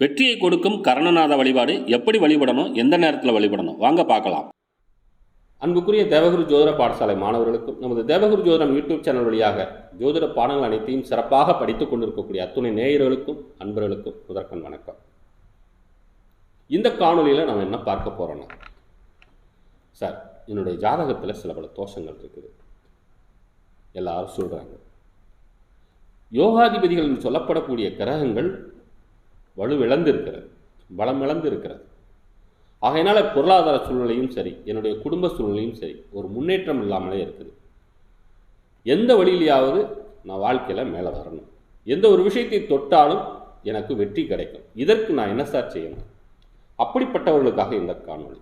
வெற்றியை கொடுக்கும் கரணநாத வழிபாடு எப்படி வழிபடணும் எந்த நேரத்தில் வழிபடணும்? வாங்க பார்க்கலாம். அன்புக்குரிய தேவகுரு ஜோதிட பாடசாலை மாணவர்களுக்கும் நமது தேவகுரு ஜோதிடம் யூடியூப் சேனல் வழியாக ஜோதிட பாடங்கள் அனைத்தையும் சிறப்பாக படித்துக் கொண்டிருக்கக்கூடிய அத்துணை நேயர்களுக்கும் அன்பர்களுக்கும் முதற்கண் வணக்கம். இந்த காணொளியில் நம்ம என்ன பார்க்க போகிறோன்னா சார் என்னுடைய ஜாதகத்தில் சில பல தோஷங்கள் இருக்குது. எல்லாரும் சொல்கிறாங்க யோகாதிபதிகள் சொல்லப்படக்கூடிய கிரகங்கள் வலுவிழந்து இருக்கிறது பலம் இழந்து இருக்கிறது ஆகையினால் பொருளாதார சூழ்நிலையும் சரி என்னுடைய குடும்ப சூழ்நிலையும் சரி ஒரு முன்னேற்றம் இல்லாமலே இருக்குது. எந்த வழியிலையாவது நான் வாழ்க்கையில் மேலே வரணும். எந்த ஒரு விஷயத்தை தொட்டாலும் எனக்கு வெற்றி கிடைக்கும். இதற்கு நான் என்ன சார் செய்யணும்? அப்படிப்பட்டவர்களுக்காக இந்த காணொளி.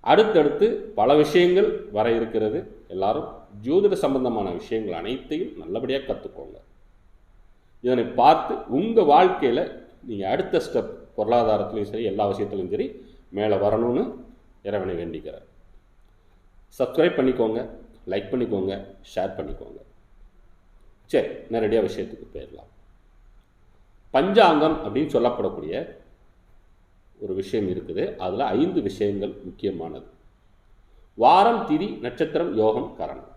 அடுத்தடுத்து பல விஷயங்கள் வர இருக்கிறது. எல்லாரும் ஜோதிட சம்பந்தமான விஷயங்கள் அனைத்தையும் நல்லபடியாக கற்றுக்கோங்க இதனை பார்த்து உங்கள் வாழ்க்கையில் நீங்கள் அடுத்த ஸ்டெப் பொருளாதாரத்துலையும் சரி எல்லா விஷயத்துலையும் சரி மேலே வரணும்னு இறைவனை வேண்டிக்கிறார். சப்ஸ்கிரைப் பண்ணிக்கோங்க லைக் பண்ணிக்கோங்க ஷேர் பண்ணிக்கோங்க. சரி நேரடியாக விஷயத்துக்கு போயிடலாம். பஞ்சாங்கம் அப்படின்னு சொல்லப்படக்கூடிய ஒரு விஷயம் இருக்குது. அதில் ஐந்து விஷயங்கள் முக்கியமானது. வாரம் திதி நட்சத்திரம் யோகம் கரணம்.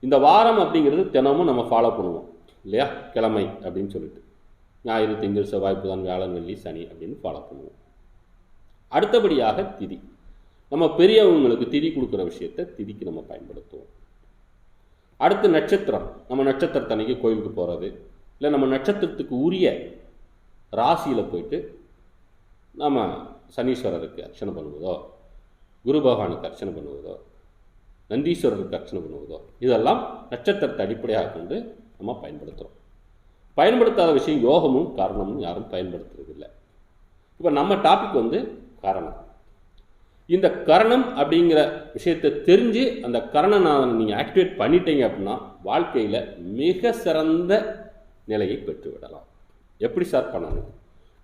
இந்த வாரம் அப்படிங்கிறது தினமும் நம்ம ஃபாலோ பண்ணுவோம். இல்லையா? கிழமை அப்படின்னு சொல்லிட்டு. ஞாயிறு திங்கள் செவ்வாய் புதன் வியாழன் வெள்ளி சனி அப்படின்னு ஃபாலோ பண்ணுவோம். அடுத்தபடியாக திதி. நம்ம பெரியவங்களுக்கு திதி கொடுக்குற விஷயத்தை திதிக்கு நம்ம பயன்படுத்துவோம். அடுத்து நட்சத்திரம். நம்ம நட்சத்திரத்தன்னைக்கு கோயிலுக்கு போகிறது இல்லை நம்ம நட்சத்திரத்துக்கு உரிய ராசியில் போயிட்டு நம்ம சனீஸ்வரருக்கு அர்ச்சனை பண்ணுவதோ குரு பகவானுக்கு அர்ச்சனை பண்ணுவதோ நந்தீஸ்வரருக்கு அர்ச்சனை பண்ணுவதோ இதெல்லாம் நட்சத்திரத்தை அடிப்படையாக கொண்டு நம்ம பயன்படுத்துகிறோம் பயன்படுத்தாத விஷயம் யோகமும் காரணமும் யாரும் பயன்படுத்துறதில்லை. இப்போ நம்ம டாபிக் வந்து காரணம். இந்த கரணம் அப்படிங்கிற விஷயத்தை தெரிஞ்சு அந்த கரணநாதனை நீங்கள் ஆக்டிவேட் பண்ணிட்டீங்க அப்படின்னா வாழ்க்கையில் மிக சிறந்த நிலையை பெற்றுவிடலாம். எப்படி சார் பண்ணணும்?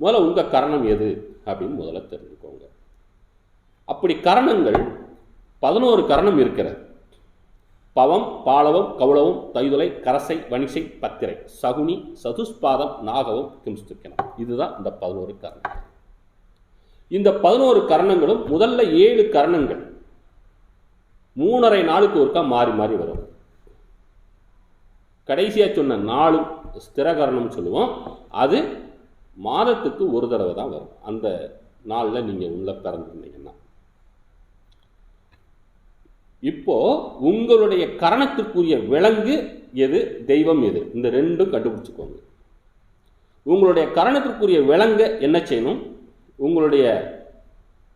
முதல்ல உங்கள் கரணம் எது அப்படின்னு முதல்ல தெரிஞ்சுக்கோங்க. அப்படி கரணங்கள் பதினோரு கரணம் இருக்கிறது. பவம் பாலவம் கௌளவம் தைதுலை கரசை வணிசை பத்திரை. சகுனி சதுஸ்பாதம் நாகவம் கிம்ஸ்துக்கனம் இதுதான் இந்த பதினோரு கரணம் இந்த பதினோரு கரணங்களும் முதல்ல ஏழு கரணங்கள். மூணரை நாளுக்கு ஒருக்கா மாறி மாறி வரும். கடைசியாக சொன்ன நாளும் ஸ்திரகரணம் சொல்லுவோம். அது மாதத்துக்கு ஒரு தடவை தான் வரும். அந்த நாளில் நீங்கள் உள்ள பிறந்திருந்தீங்கன்னா இப்போ உங்களுடைய கரணத்துக்குரிய விலங்கு எது? தெய்வம் எது? இந்த ரெண்டும் கண்டுபிடிச்சுக்கோங்க. உங்களுடைய கரணத்திற்குரிய விலங்க என்ன செய்யணும்? உங்களுடைய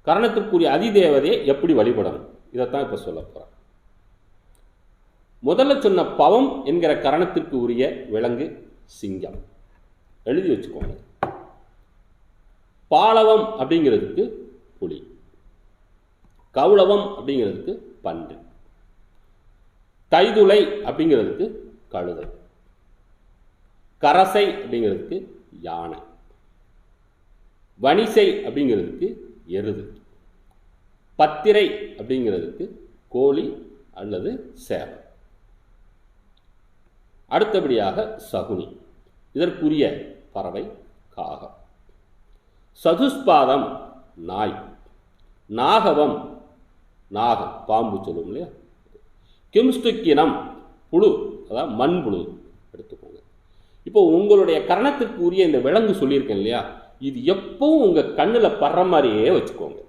கரணத்திற்குரிய அதிதேவதையை எப்படி வழிபடணும்? இதைத்தான் இப்போ சொல்ல போகிறேன் முதல்ல சொன்ன பவம் என்கிற கரணத்திற்கு உரிய விலங்கு சிங்கம். எழுதி வச்சுக்கோங்க. பாலவம் அப்படிங்கிறதுக்கு புலி. கௌளவம் அப்படிங்கிறதுக்கு பன்று தைதுளை அப்படிங்கிறதுக்கு கழுதை. கரசை அப்படிங்கிறதுக்கு யானை. வணிசை அப்படிங்கிறதுக்கு எருது. பத்திரை அப்படிங்கிறதுக்கு கோழி அல்லது சேவை அடுத்தபடியாக சகுனி. இதற்குரிய பறவை காகம். சதுஸ்பாதம் நாய். நாகவம் நாகம் பாம்பு சொல்லுவோம் இல்லையா? கிம்ஸ்டுக்கினம் புழு அதாவது மண் புழு எடுத்துக்கோங்க. இப்போ உங்களுடைய கரணத்துக்கு உரிய இந்த விலங்கு சொல்லியிருக்கேன் இல்லையா? இது எப்பவும் உங்கள் கண்ணில் படுற மாதிரியே வச்சுக்கோங்க.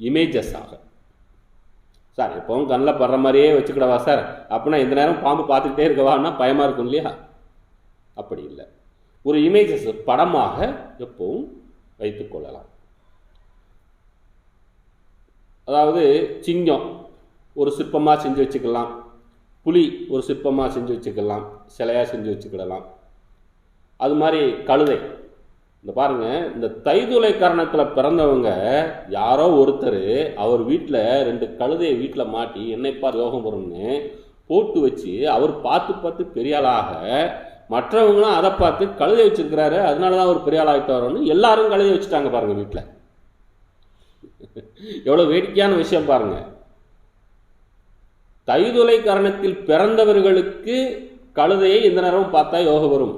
இமேஜஸ் ஆக. சார் எப்பவும் கண்ணில் படுற மாதிரியே வச்சுக்கிடவா சார்? அப்படின்னா இந்த நேரம் பாம்பு பார்த்துக்கிட்டே இருக்கவான்னா பயமாக இருக்கும் இல்லையா? அப்படி இல்லை. ஒரு இமேஜஸ் படமாக எப்பவும் வைத்துக்கொள்ளலாம் அதாவது சிங்கம் ஒரு சிற்பமாக செஞ்சு வச்சுக்கலாம். புலி ஒரு சிற்பமாக செஞ்சு வச்சுக்கலாம். சிலையாக செஞ்சு வச்சுக்கிடலாம். அது மாதிரி கழுதை. இந்த பாருங்கள் இந்த தைதுளை கரணத்தில் பிறந்தவங்க யாரோ ஒருத்தர் அவர் வீட்டில் ரெண்டு கழுதையை வீட்டில் மாட்டி என்னைப்பார் யோகம் வரும்னு போட்டு வச்சு அவர் பார்த்து பார்த்து பெரியாளாக மற்றவங்களாம் மற்றவங்களும் அதை பார்த்து கழுதை வச்சுருக்கிறாரு. அதனால தான் அவர் பெரிய ஆளாகிட்டு வரோன்னு எல்லாரும் கழுதை வச்சுட்டாங்க பாருங்கள் வீட்டில் எவ்வளோ வேடிக்கையான விஷயம் பாருங்க. தைதுலை கரணத்தில் பிறந்தவர்களுக்கு கழுதையை எந்த நேரமும் பார்த்தா யோகம் வரும்.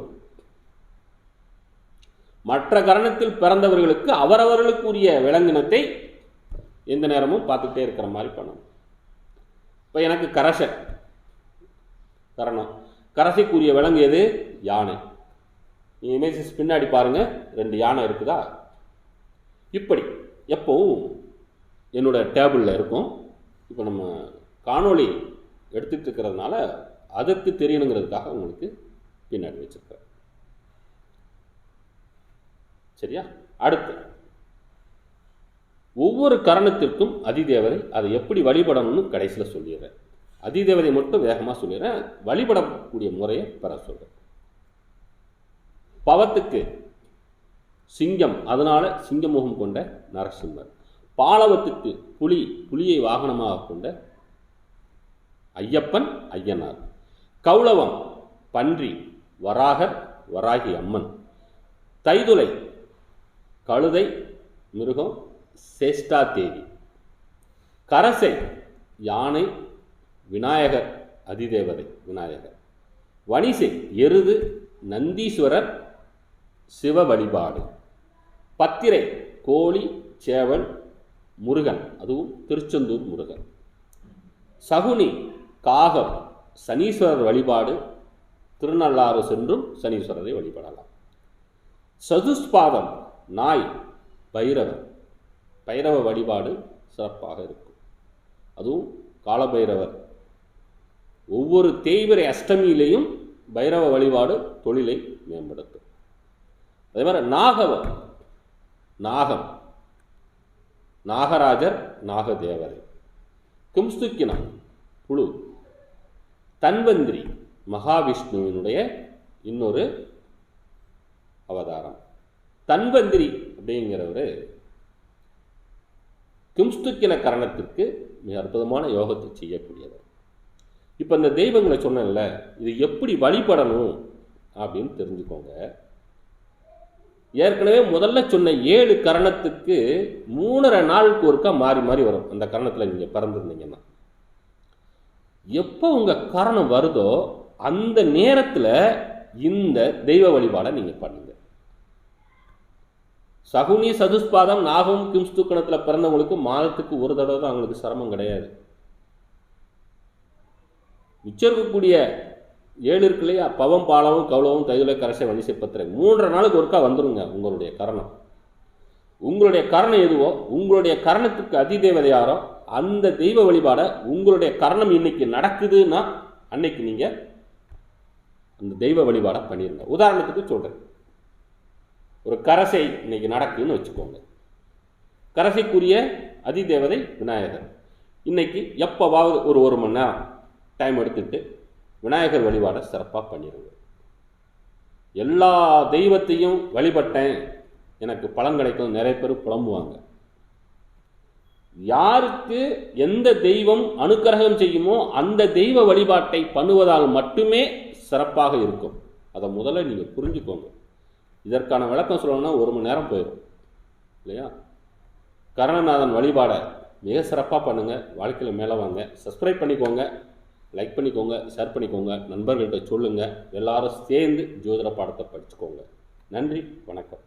மற்ற கரணத்தில் பிறந்தவர்களுக்கு அவரவர்களுக்குரிய விலங்கினத்தை எந்த நேரமும் பார்த்துக்கிட்டே இருக்கிற மாதிரி பண்ணணும். இப்போ எனக்கு கரசை கரணம். கரசைக்குரிய விலங்கு எது? யானை. இமேஜஸ் பின்னாடி பாருங்க ரெண்டு யானை இருக்குதா? இப்படி எப்பவும் என்னோட டேபிளில் இருக்கும். இப்போ நம்ம காணொளி எடுத்துகிட்டு இருக்கிறதுனால அதற்கு தெரியணுங்கிறதுக்காக உங்களுக்கு பின்னாடி வச்சிருக்கிறேன் சரியா? அடுத்து. ஒவ்வொரு கரணத்திற்கும் அதிதேவதை அதை எப்படி வழிபடணும்னு கடைசியில் சொல்லிடுறேன். அதிதேவதை மட்டும் வேகமாக சொல்லிடுறேன். வழிபடக்கூடிய முறையை பெற சொல்கிறேன் பவத்துக்கு சிங்கம் அதனால் சிங்கமுகம் கொண்ட நரசிம்மர். பாலவத்துக்கு புலி புலியை வாகனமாக கொண்ட ஐயப்பன் ஐயனார். கௌளவம் பன்றி வராகர் வராகி அம்மன். தைதுலை கழுதை மிருகம் சேஷ்டா தேவி கரசை யானை விநாயகர் அதிதேவதை விநாயகர். வணிசை எருது நந்தீஸ்வரர் சிவ வழிபாடு. பத்திரை கோழி சேவல் முருகன் அதுவும் திருச்செந்தூர் முருகன். சகுனி காகம் சனீஸ்வரர் வழிபாடு திருநள்ளாறு சென்றும் சனீஸ்வரரை வழிபடலாம். சதுஸ்பாதம் நாய் பைரவர். பைரவ வழிபாடு சிறப்பாக இருக்கும். அதுவும் காலபைரவர். ஒவ்வொரு தேய்பிரை அஷ்டமியிலையும் பைரவ வழிபாடு தொழிலை மேம்படுத்தும். அதே மாதிரி நாகவம் நாகம் நாகராஜர் நாகதேவரை கும்ஸ்துக்கினம் புழு. தன்வந்திரி மகாவிஷ்ணுவினுடைய இன்னொரு அவதாரம். தன்வந்திரி அப்படிங்கிறவர் கிம்ஸ்துக்கின கரணத்திற்கு மிக அற்புதமான யோகத்தை செய்யக்கூடியவர். இப்போ இந்த தெய்வங்களை சொன்னேன்ல இது எப்படி வழிபடணும் அப்படின்னு தெரிஞ்சுக்கோங்க. ஏற்கனவே முதல்ல சொன்ன ஏழு கரணத்துக்கு மூணரை நாளுக்கு ஒருக்கா மாறி மாறி வரும். அந்த கரணத்தில் நீங்கள் பிறந்திருந்தீங்கன்னா. எப்போ உங்கள் கரணம் வருதோ அந்த நேரத்தில் இந்த தெய்வ வழிபாடை நீங்கள் பண்ணுங்க. சகுனி சதுஸ்பாதம் நாகம் கிம்ஸ்துக்கணத்தில் பிறந்தவங்களுக்கு மாதத்துக்கு ஒரு தடவை தான் அவங்களுக்கு சிரமம் கிடையாது. மிச்சம் இருக்கக்கூடிய ஏழு இருக்கு இல்லையா பவம் பாலவும் கௌளவும் தைதுல கரசை வணிசை பத்திரை. மூன்றரை நாளுக்கு ஒருக்கா வந்துருங்க உங்களுடைய கரணம். உங்களுடைய கரணம் எதுவோ உங்களுடைய கரணத்துக்கு அதிதேவதை யாரோ அந்த தெய்வ வழிபாடை உங்களுடைய கரணம் இன்னைக்கு நடக்குதுன்னா அன்னைக்கு நீங்கள் அந்த தெய்வ வழிபாடை பண்ணிடுங்க உதாரணத்துக்கு சொல்கிறேன் ஒரு கரசை இன்னைக்கு நடக்குதுன்னு வச்சுக்கோங்க. கரசைக்குரிய அதிதேவதை விநாயகர். இன்னைக்கு எப்போவாவது ஒரு ஒரு மணி நேரம் டைம் எடுத்துட்டு விநாயகர் வழிபாடை சிறப்பாக பண்ணிடுங்க எல்லா தெய்வத்தையும் வழிபட்டேன். எனக்கு பலன் கிடைக்கும். நிறைய பேர் புலம்புவாங்க. யாருக்கு எந்த தெய்வம் அனுக்கிரகம் செய்யுமோ அந்த தெய்வ வழிபாட்டை பண்ணுவதால் மட்டுமே சிறப்பாக இருக்கும். அதை முதல்ல நீங்கள் புரிஞ்சுக்கோங்க. இதற்கான விளக்கம் சொல்லணும்னா ஒரு மணி நேரம் போயிடும் இல்லையா? கருணநாதன் வழிபாடை மிக சிறப்பாக பண்ணுங்கள் வாழ்க்கையில் மேலே வாங்க. சப்ஸ்கிரைப் பண்ணிக்கோங்க. லைக் பண்ணிக்கோங்க ஷேர் பண்ணிக்கோங்க நண்பர்கள்ட்ட சொல்லுங்கள் எல்லாரும் சேர்ந்து ஜோதிட பாடத்தை படிச்சுக்கோங்க. நன்றி வணக்கம்.